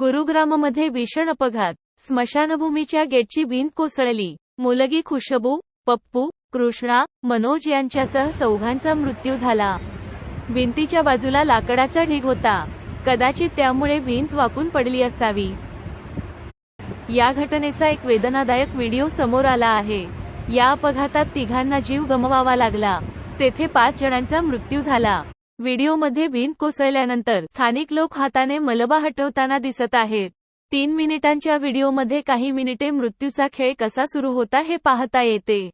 गुरुग्राममध्ये भीषण अपघात. स्मशानभूमीच्या गेटची भिंत कोसळली. मुलगी खुशबू पप्पू कृष्णा मनोज यांच्यासह चौघांचा मृत्यू झाला. भिंतीच्या बाजूला लाकडाचा ढीग होता. कदाचित त्यामुळे भिंत वाकून पडली असावी. या घटनेचा एक वेदनादायक व्हिडिओ समोर आला आहे. या अपघातात तिघांना जीव गमवावा लागला. तेथे पाच जणांचा मृत्यू झाला. व्हिडिओमध्ये भिंत कोसळल्यानंतर स्थानिक लोक हाताने मलबा हटवताना दिसत आहेत. तीन मिनिटांच्या व्हिडिओमध्ये काही मिनिटे मृत्यूचा खेळ कसा सुरू होता हे पाहता येते.